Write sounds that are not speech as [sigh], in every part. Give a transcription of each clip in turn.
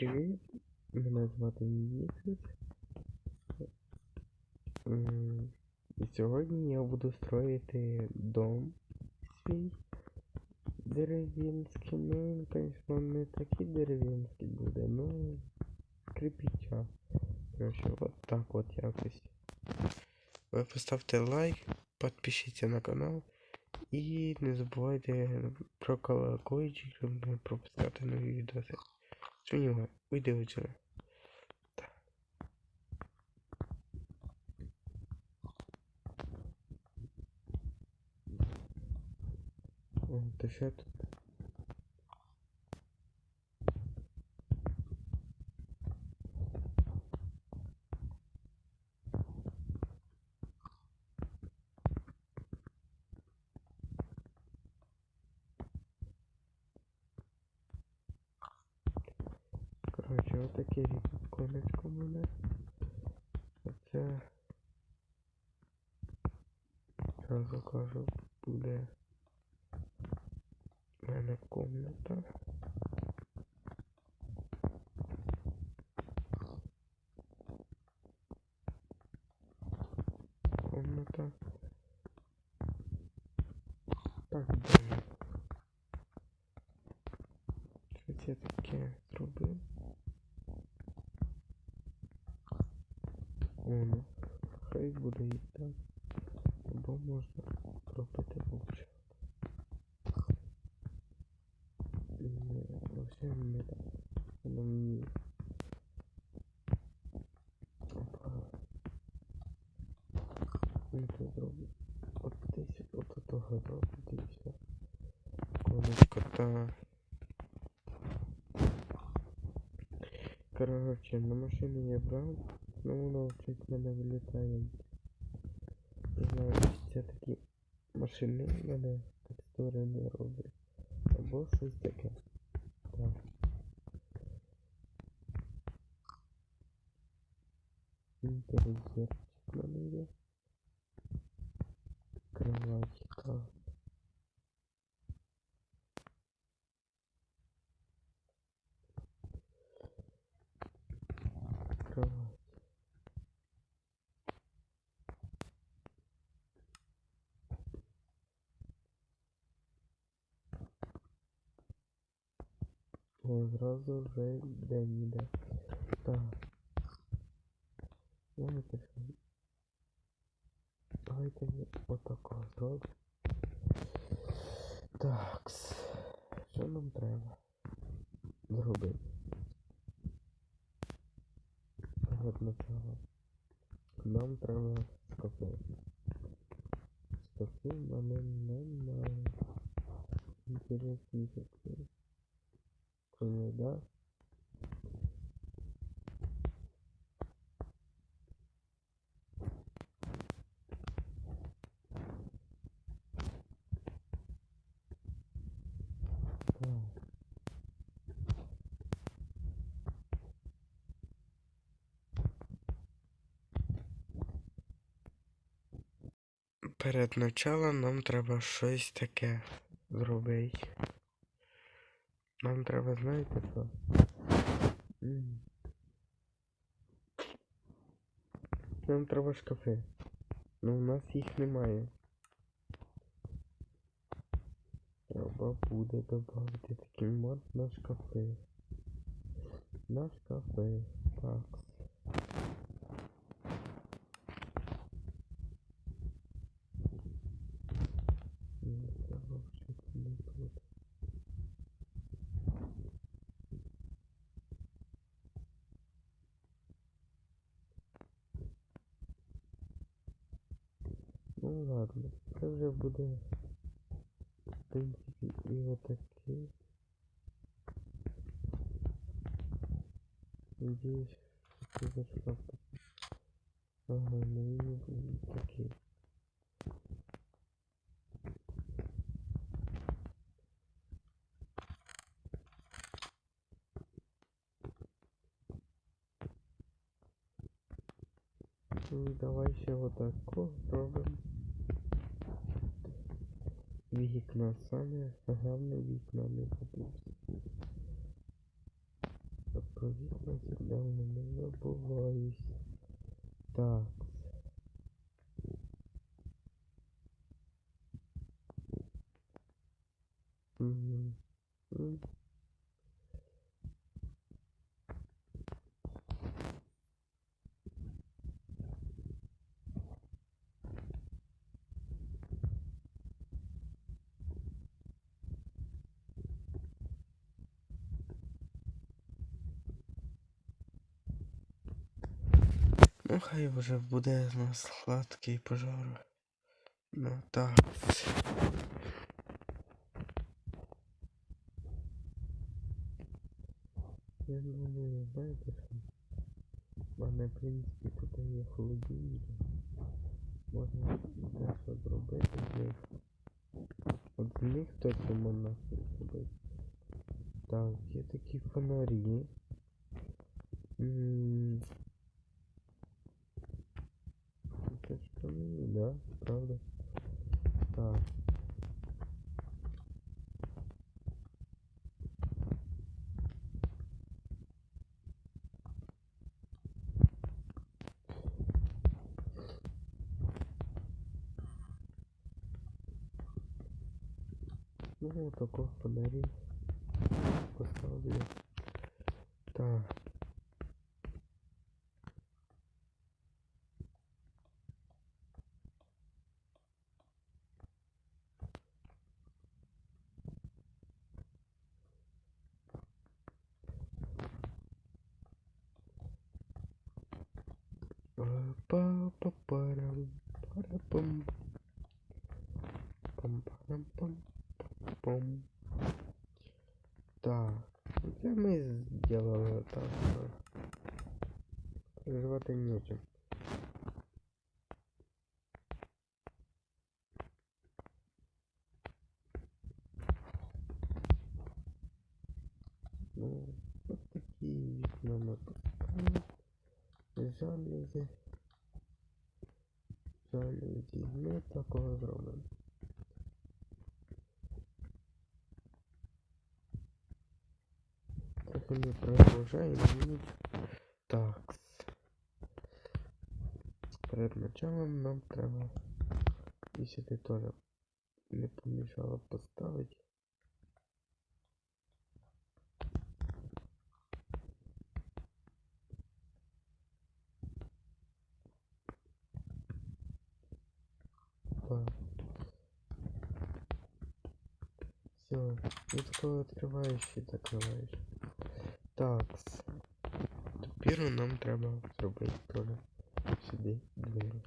привіт! Мене звати Місяць. І сьогодні я буду строїти дом свій дерев'янський. Ну, звісно, не такий дерев'янський буде, ну кирпича. Короче, от так от якось. Ви поставте лайк, підпишіться на канал і не забувайте про колокольчик, щоб не пропускати нові відоси. Свинюга, вийди отсюда. Так. Комната. Так, далі. Щось я таке зробив. О, ну, хай буде і так. Або можна робити вовче. Не, зовсім не так. Воно мені. Опа. Ну це зроблю. От десь от того зробити і все. Конечко. Короче, на машину я брав, ну воно вчить мене вилітає. Не знаю, чи це такі машини в мене текстури не роблять. Або щось таке. Так. Інтер'єрчик в мене є. Кроватька. Кровать. О, зразу вже день іде. Так. Знаєте що? Давайте ми отако зробимо. Такс. Що нам треба зробити? Перед началом. Нам треба шкафи. Шкафи в мене немає. Інтересні шкафи. Коли, да? Перед началом нам треба щось таке зробити. Нам знаєте що? М. Нам треба шкафи. Ну у нас їх немає. Треба буде додати такий мод на шкафи. На шкафи. Так. М, Треба вчити не тут. Ну ладно, це вже буде в принципі і отакий. Надіюсь, що це за шкаф такий. Ага, ну і такий. Ну і давай ще отако зробимо. Вікна саме головне вікна не потрібно. Про вікна сигнально не забуваюсь. Так. Ну, хай вже буде у нас сладкий пожар. Ну так. Я думаю, знаєте що? В мене, в принципі, тут є холодильник. Можна дещо зробити з них. От з них точно можна зробити. Так, є такі фонарі. М, Це ж камінь, да? Правда? Так. Ну, такого фонарі поставлю. Так. Па-па-парам, парапам. Пам-парам-пам, пам. Так, це ми зробили так. що Переживати нечем. Ну, ось такі вікна напускаємо. Жалюзі. Жалюзі. Ми такого зробимо. Трохи не продовжаємо ніч. Так. Перед началом нам треба, якщо ти теж не помішало поставити. Так. Все, ну такое открываешь и закрываешь. Так. Тепер нам треба зробити теж сюди двері.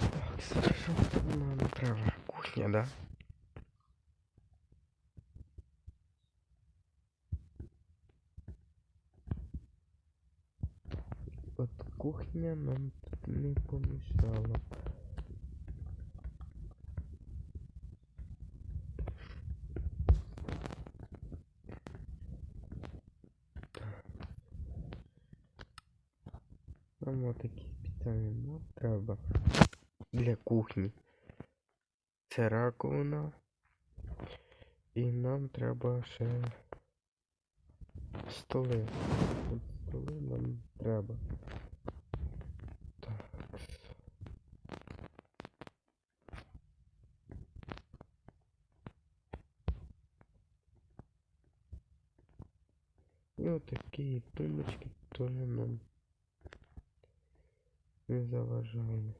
Так, що нам треба? Кухня, да? От кухня нам тут не помішала. Нам отакі спеціальні нам треба для кухні. Це раковина. І нам треба ще столи. От столи нам треба. І такие тумбочки тоже нам не заважали.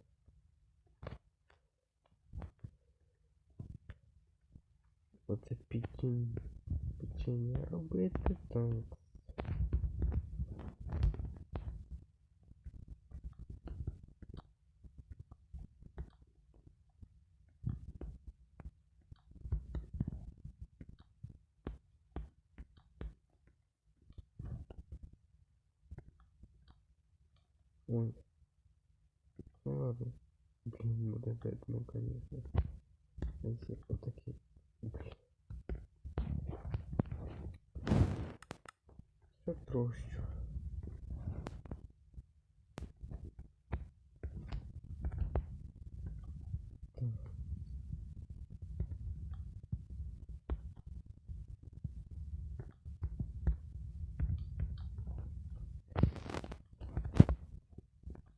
Оце печіння, печіння робити, так. прощу.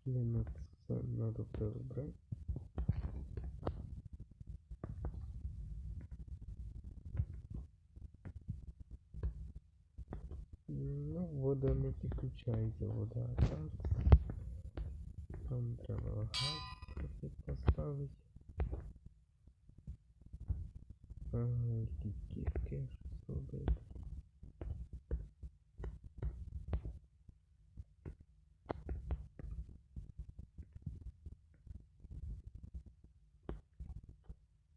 Мне надо, надо прибрать. Вода не підключається, вода так. Там треба газ поставити. Ага, які кірки щось робити.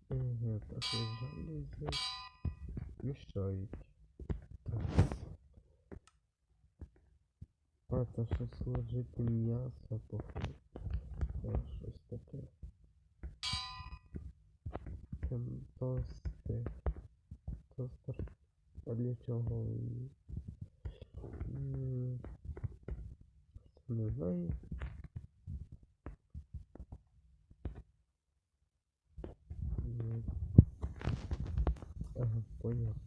Ага, трохи залізи. Мішають. А, це щось ложити м'ясо, походу. Щось таке. Там тости. Тостер. А для чого Не знаю. Ага, понял.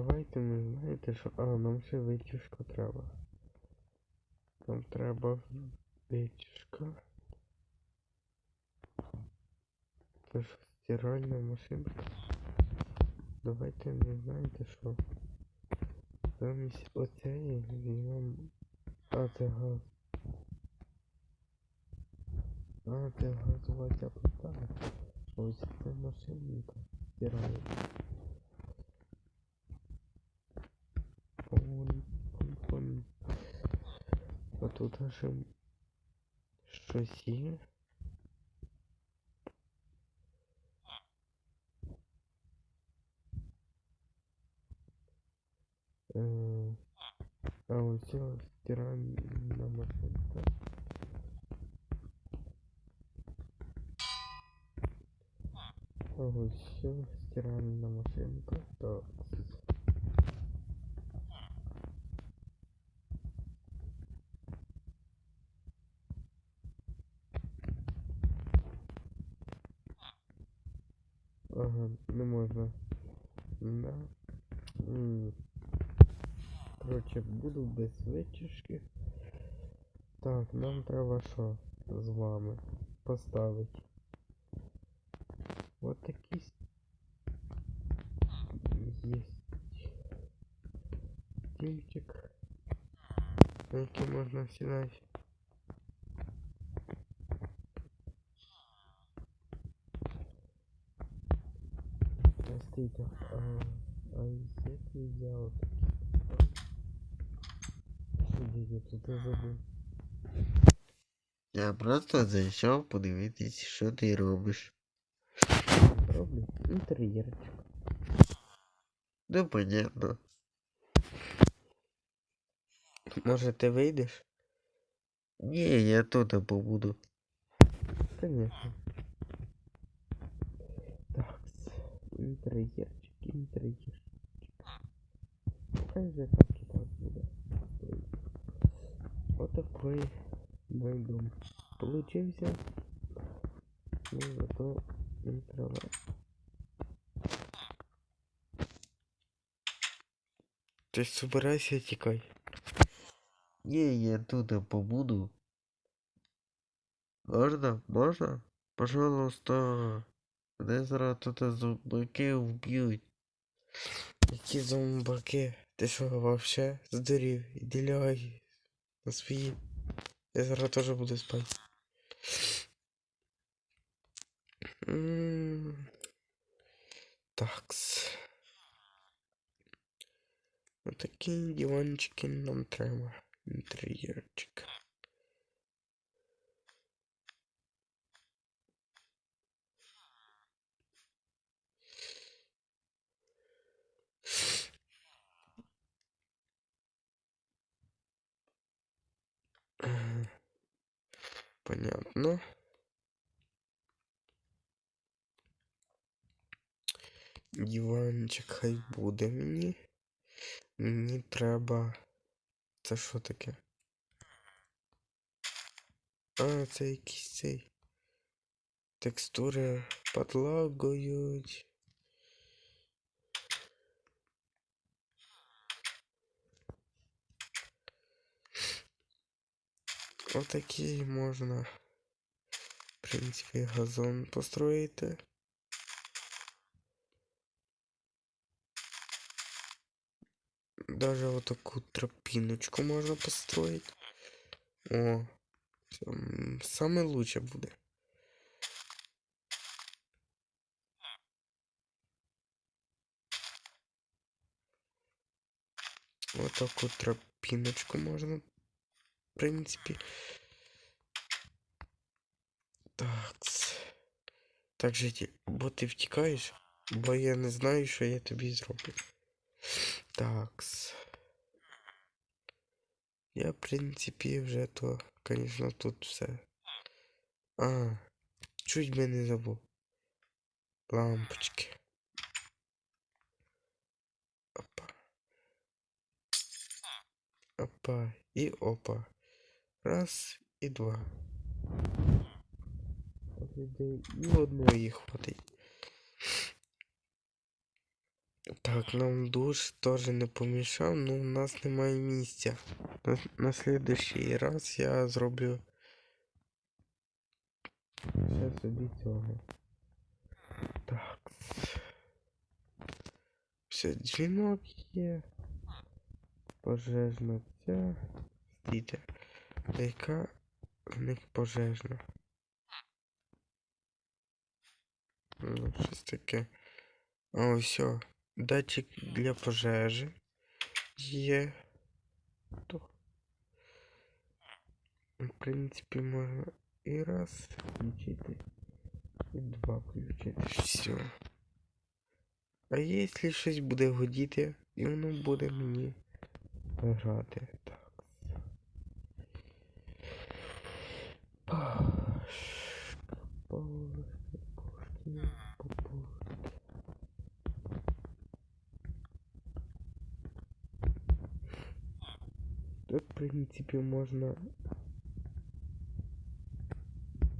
Давайте ми знаєте, що. А, нам ще витяжка треба. Нам треба витяжка. Це ж стиральна машинка. Давайте не знаєте що. Замість оцеї візьмемо. А, це газ. А, це газова ця плита. Ось це машинка стирає. А тут аж м- щось є. Е, А ось ця стиральна машинка. А ось ця стиральна машинка. Так. Ага, не можна. Да. Короче, буду без витяжки. Так, нам треба що з вами поставити? Вот такі є стільчик, на який можна сідати. Простите, а, як я я тут забув? Я просто зайшов подивитись, що ти робиш. Роблю інтер'єрчик. Ну, понятно. Може ти вийдеш? Ні, я тут побуду. Конечно. Так, інтер'єрчик, інтер'єрчик. Хай же так і так буде. Вот такой мой дом получился. Ну, зато не трава. Ти собирайся і тікай. Ні, я тут побуду. Можна? Можна? Пожалуйста. Мене зараз тут зомбаки вб'ють. Які зомбаки? Ти що, вообще здурів? Іди лягай свої. Я зараз теж буду спати. Такс. Отакі диванчики нам треба. Інтер'єрчик. Понятно. Диванчик хай буде мені. Мені треба. Це що таке? А, це якийсь цей. Текстури подлагують. Отакий можна, в принципі, газон построїти. Даже вот такую тропиночку можно построить. О, це, м, саме лучше буде. Вот такую тропиночку можно, в принципе. Так. Так, житі, бо ти втікаєш, бо я не знаю, що я тобі зроблю. Такс. Я, в принципі, вже то, звісно, тут все. А, чуть би не забув. Лампочки. Опа. Опа. І опа. Раз і два. І одної хватить. Так, нам душ теж не помішав, ну у нас немає місця. На, на слідущий раз я зроблю ще собі цього. Так. Все, дзвінок є. Пожежна ця. Стійте. Яка з них пожежна? Ну, щось таке. А все. Датчик для пожежі є. В принципі, можна і раз включити, і два включити. Все. А якщо щось буде годіти, і воно буде мені грати. Так. Пашка, Пашка, Пашка, Пашка. Тут, в принципі, можна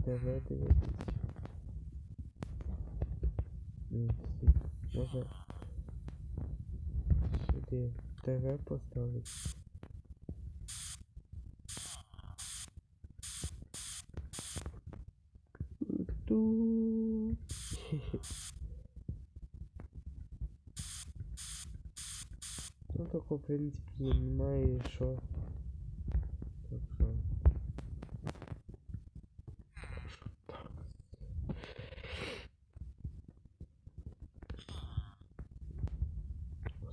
ТВ дивитись. Можна сюди ТВ поставити. Ту. Ну [laughs] так, в принципі, немає що. Так що. Так.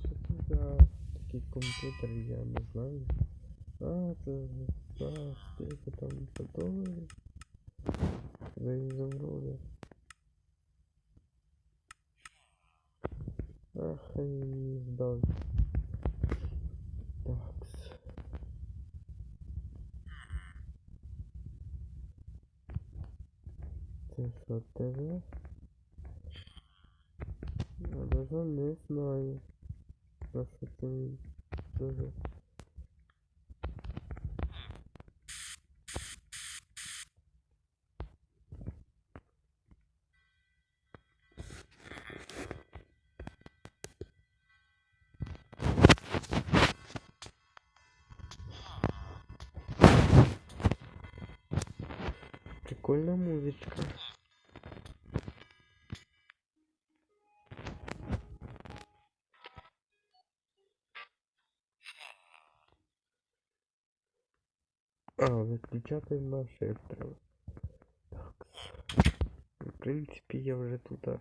Що це за такий комп'ютер, я не знаю. А, це за скільки там за доларів. Ах, і здав. Такс. Це що, ТВ? Я даже не знаю. На що це дуже. Прикольная музычка. А, виключати на shift треба. Так. В принципі, я вже тут а,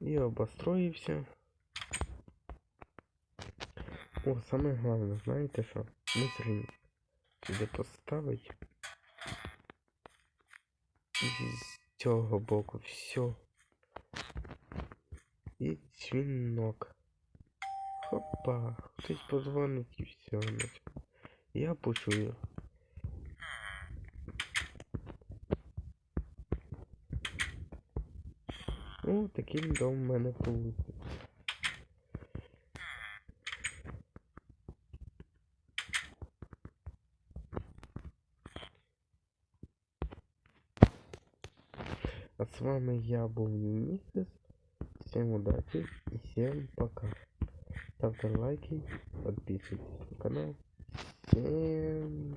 і обостроївся. О, саме головне, знаєте що? Мусорник сюди поставить з цього боку. Все. І свінок. Хопа, хтось позвонить і все. Я почую. О, таким дом в мене вийде. С вами я был Юнисис. Всем удачи и всем пока. Ставьте лайки, подписывайтесь на канал. Всем.